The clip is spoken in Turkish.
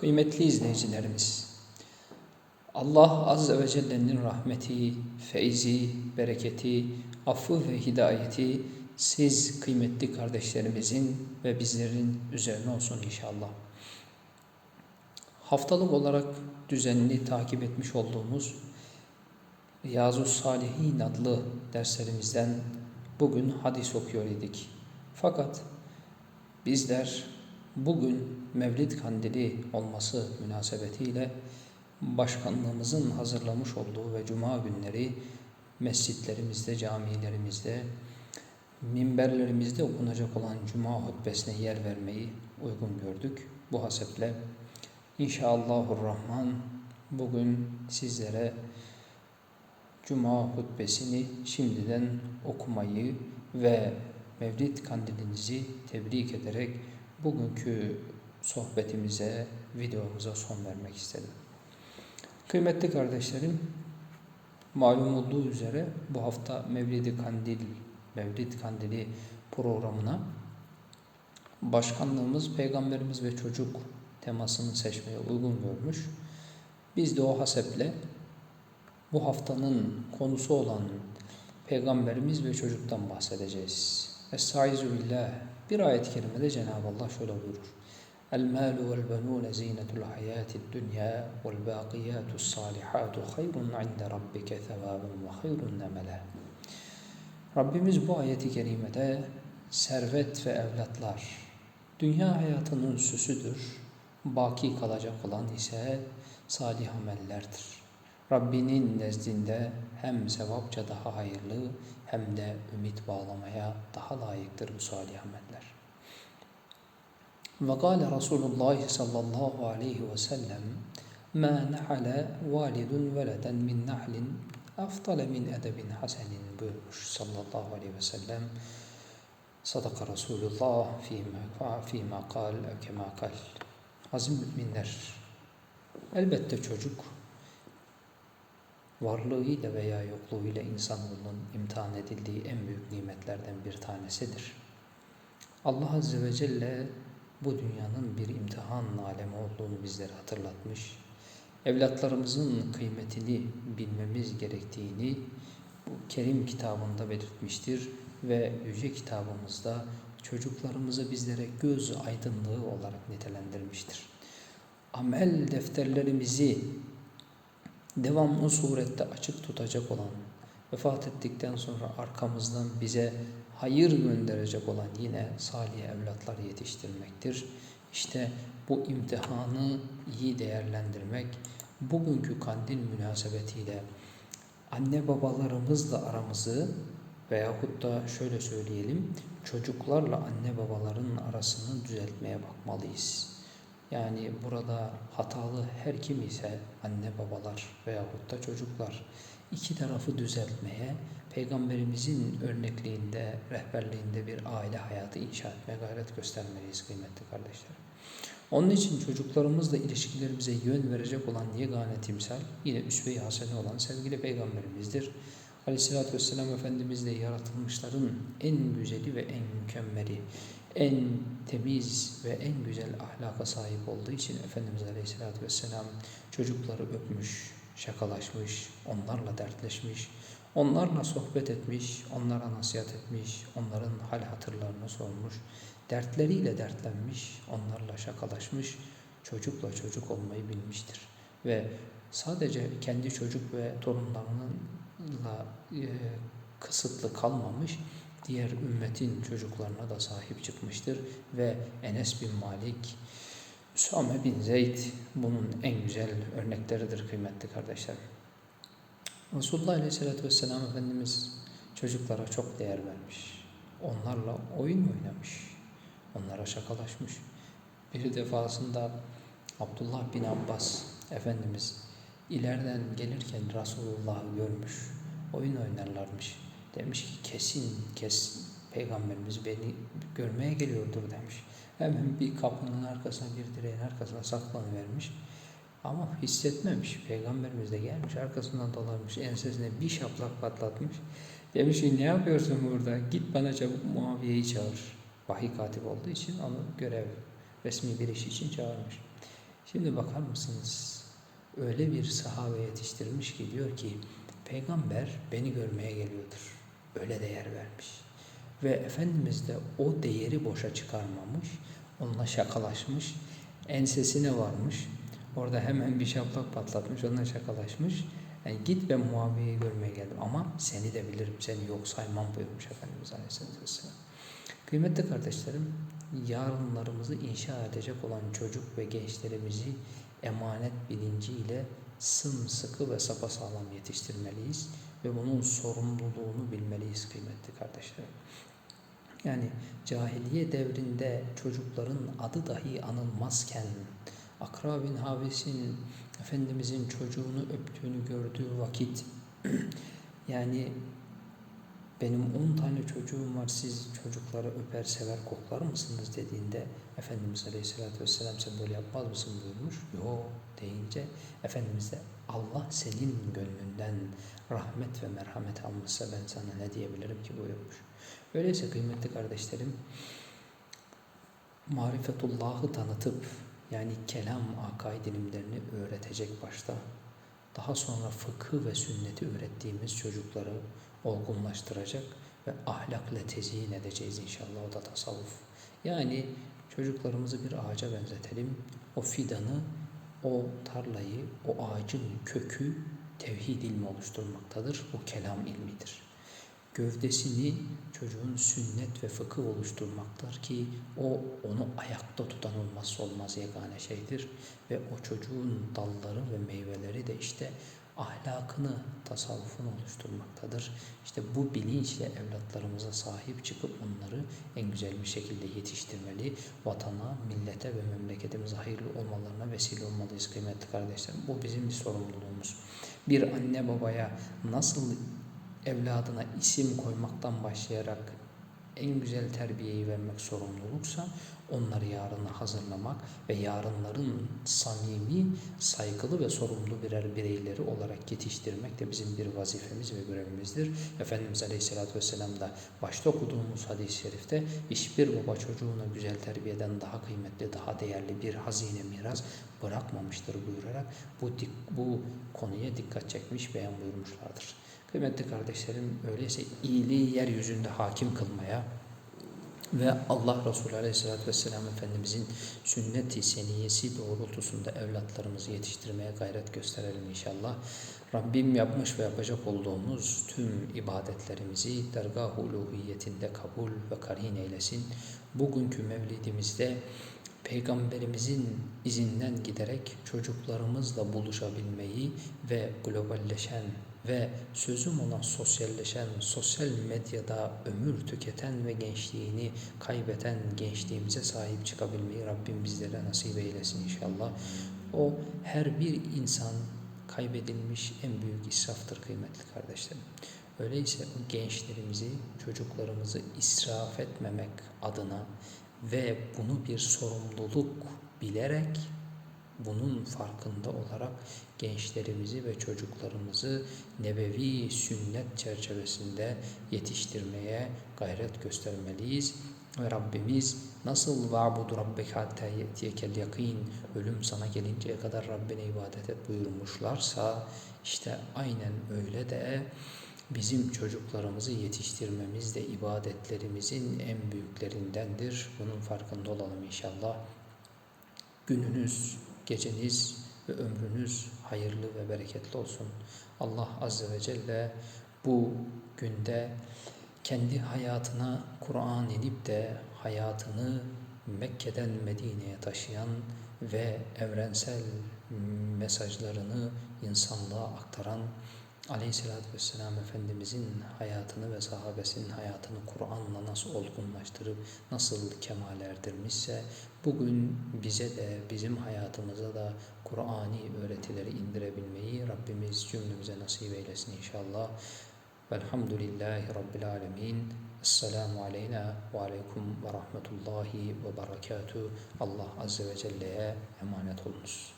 Kıymetli izleyicilerimiz, Allah Azze ve Celle'nin rahmeti, feyzi, bereketi, affı ve hidayeti siz kıymetli kardeşlerimizin ve bizlerin üzerine olsun inşallah. Haftalık olarak düzenli takip etmiş olduğumuz Riyazu Salihin adlı derslerimizden bugün hadis okuyor idik. Fakat bizler bugün Mevlid Kandili olması münasebetiyle başkanlığımızın hazırlamış olduğu ve cuma günleri mescitlerimizde, camilerimizde, minberlerimizde okunacak olan cuma hutbesine yer vermeyi uygun gördük. Bu haseple inşallahurrahman bugün sizlere cuma hutbesini şimdiden okumayı ve Mevlid kandilinizi tebrik ederek bugünkü sohbetimize, videomuza son vermek istedim. Kıymetli kardeşlerim, malum olduğu üzere bu hafta Mevlid Kandil, Mevlid Kandili programına başkanlığımız Peygamberimiz ve Çocuk temasını seçmeye uygun görmüş. Biz de o haseple bu haftanın konusu olan Peygamberimiz ve çocuktan bahsedeceğiz. Estaizu billah. Bir ayet-i kerimede Cenab-ı Allah şöyle buyurur. El malu vel benun zinetul hayatid dunya vel baqiyatus salihatu hayrun inde rabbike thevabun ve hayrun nemela. Rabbimiz bu ayeti kerimede servet ve evlatlar dünya hayatının süsüdür. Baki kalacak olan ise salih amellerdir. Rabbinin nezdinde hem sevapça daha hayırlı hem de ümit bağlamaya daha layıktır bu salih ameller. Ve kâle Resulullah sallallahu aleyhi ve sellem مَا نَحَلَ وَالِدٌ وَلَدًا مِنْ نَحْلٍ اَفْضَلَ مِنْ اَدَبٍ hasenin buyurmuş sallallahu aleyhi ve sellem. Sadaka Resulullah fîmâ, fîmâ kal, kemâ kal. Azim müminler, elbette çocuk varlığıyla veya yokluğuyla insanoğlunun imtihan edildiği en büyük nimetlerden bir tanesidir. Allah Azze ve Celle bu dünyanın bir imtihan alemi olduğunu bizlere hatırlatmış. Evlatlarımızın kıymetini bilmemiz gerektiğini bu Kerim kitabında belirtmiştir ve Yüce kitabımızda çocuklarımızı bizlere göz aydınlığı olarak nitelendirmiştir. Amel defterlerimizi devamlı surette açık tutacak olan, vefat ettikten sonra arkamızdan bize hayır gönderecek olan yine salih evlatlar yetiştirmektir. İşte bu imtihanı iyi değerlendirmek, bugünkü kandil münasebetiyle anne babalarımızla aramızı veyahut da şöyle söyleyelim, çocuklarla anne babaların arasını düzeltmeye bakmalıyız. Yani burada hatalı her kim ise anne babalar veyahut da çocuklar iki tarafı düzeltmeye, Peygamberimizin örnekliğinde, rehberliğinde bir aile hayatı inşa etmeye gayret göstermeliyiz kıymetli kardeşlerim. Onun için çocuklarımızla ilişkilerimize yön verecek olan yegane timsal yine üsve-i hasene olan sevgili Peygamberimizdir. Aleyhisselatü Vesselam Efendimiz de yaratılmışların en güzeli ve en mükemmeli, en temiz ve en güzel ahlaka sahip olduğu için Efendimiz Aleyhisselatü Vesselam çocukları öpmüş, şakalaşmış, onlarla dertleşmiş, onlarla sohbet etmiş, onlara nasihat etmiş, onların hal hatırlarını sormuş, dertleriyle dertlenmiş, onlarla şakalaşmış, çocukla çocuk olmayı bilmiştir. Ve sadece kendi çocuk ve torunlarınınla e, kısıtlı kalmamış, diğer ümmetin çocuklarına da sahip çıkmıştır ve Enes bin Malik, Üsame bin Zeyd bunun en güzel örnekleridir kıymetli kardeşler. Resulullah Aleyhisselatü Vesselam Efendimiz çocuklara çok değer vermiş. Onlarla oyun oynamış. Onlara şakalaşmış. Bir defasında Abdullah bin Abbas Efendimiz ileriden gelirken Resulullah'ı görmüş. Oyun oynarlarmış. Demiş ki kesin kes peygamberimiz beni görmeye geliyordur demiş. Hemen bir kapının arkasına bir direğin arkasına saklanıvermiş. Ama hissetmemiş. Peygamberimiz de gelmiş arkasından dolanmış ensesine bir şaplak patlatmış. Demiş ki ne yapıyorsun burada? Git bana çabuk Muaviye'yi çağır. Vahiy katip olduğu için onu görev resmi bir iş için çağırmış. Şimdi bakar mısınız? Öyle bir sahabe yetiştirmiş ki diyor ki peygamber beni görmeye geliyordur. Öyle değer vermiş. Ve Efendimiz de o değeri boşa çıkarmamış. Onunla şakalaşmış. Ensesine varmış. Orada hemen bir şaplak patlatmış. Onunla şakalaşmış. Yani git ben Muaviye'yi görmeye geldim ama seni de bilirim, seni yok saymam buyurmuş Efendimiz Aleyhisselatü Vesselam. Kıymetli kardeşlerim, yarınlarımızı inşa edecek olan çocuk ve gençlerimizi emanet bilinciyle sımsıkı ve sapasağlam yetiştirmeliyiz ve bunun sorumluluğunu bilmeliyiz kıymetli kardeşlerim. Yani cahiliye devrinde çocukların adı dahi anılmazken Akra bin Habis'in Efendimizin çocuğunu öptüğünü gördüğü vakit yani benim on tane çocuğum var siz çocukları öper sever koklar mısınız dediğinde Efendimiz Aleyhisselatü Vesselam sen böyle yapmaz mısın buyurmuş. Yo deyince Efendimiz de Allah senin gönlünden rahmet ve merhamet almışsa ben sana ne diyebilirim ki buyurmuş. Öyleyse kıymetli kardeşlerim marifetullahı tanıtıp yani kelam akaid ilimlerini öğretecek başta daha sonra fıkıh ve sünneti öğrettiğimiz çocukları olgunlaştıracak ve ahlakla tezyin edeceğiz inşallah o da tasavvuf. Yani çocuklarımızı bir ağaca benzetelim. O fidanı, o tarlayı, o ağacın kökü tevhid ilmi oluşturmaktadır. O kelam ilmidir gövdesini çocuğun sünnet ve fıkıh oluşturmaktır ki o onu ayakta tutan olmazsa olmaz yegane şeydir ve o çocuğun dalları ve meyveleri de işte ahlakını, tasavvufunu oluşturmaktadır. İşte bu bilinçle evlatlarımıza sahip çıkıp onları en güzel bir şekilde yetiştirmeli. Vatana, millete ve memleketimize hayırlı olmalarına vesile olmalıyız kıymetli kardeşlerim. Bu bizim bir sorumluluğumuz. Bir anne babaya nasıl evladına isim koymaktan başlayarak en güzel terbiyeyi vermek sorumluluksa onları yarına hazırlamak ve yarınların samimi, saygılı ve sorumlu birer bireyleri olarak yetiştirmek de bizim bir vazifemiz ve görevimizdir. Efendimiz Aleyhisselatü Vesselam da başta okuduğumuz hadis-i şerifte hiçbir baba çocuğuna güzel terbiyeden daha kıymetli, daha değerli bir hazine miras bırakmamıştır buyurarak bu, bu konuya dikkat çekmiş beyan buyurmuşlardır. Kıymetli kardeşlerim öyleyse iyiliği yeryüzünde hakim kılmaya ve Allah Resulü Aleyhisselatü Vesselam Efendimizin sünnet-i seniyesi doğrultusunda evlatlarımızı yetiştirmeye gayret gösterelim inşallah. Rabbim yapmış ve yapacak olduğumuz tüm ibadetlerimizi dergah-ı uluhiyetinde kabul ve karin eylesin. Bugünkü mevlidimizde Peygamberimizin izinden giderek çocuklarımızla buluşabilmeyi ve globalleşen ve sözüm ona sosyalleşen, sosyal medyada ömür tüketen ve gençliğini kaybeten gençliğimize sahip çıkabilmeyi Rabbim bizlere nasip eylesin inşallah. O her bir insan kaybedilmiş en büyük israftır kıymetli kardeşlerim. Öyleyse o gençlerimizi, çocuklarımızı israf etmemek adına ve bunu bir sorumluluk bilerek bunun farkında olarak gençlerimizi ve çocuklarımızı nebevi sünnet çerçevesinde yetiştirmeye gayret göstermeliyiz. Ve Rabbimiz nasıl va'budu rabbeke hatta ye'tiyekel yakin ölüm sana gelinceye kadar Rabbine ibadet et buyurmuşlarsa işte aynen öyle de bizim çocuklarımızı yetiştirmemiz de ibadetlerimizin en büyüklerindendir. Bunun farkında olalım inşallah. Gününüz, geceniz ve ömrünüz hayırlı ve bereketli olsun. Allah Azze ve Celle bu günde kendi hayatına Kur'an inip de hayatını Mekke'den Medine'ye taşıyan ve evrensel mesajlarını insanlığa aktaran Aleyhisselatü Vesselam Efendimizin hayatını ve sahabesinin hayatını Kur'an'la nasıl olgunlaştırıp nasıl kemal erdirmişse bugün bize de bizim hayatımıza da Kur'ani öğretileri indirebilmeyi Rabbimiz cümlemize nasip eylesin inşallah. Velhamdülillahi Rabbil Alemin. Esselamu aleyna ve aleyküm ve rahmetullahi ve berekatuhu. Allah Azze ve Celle'ye emanet olunuz.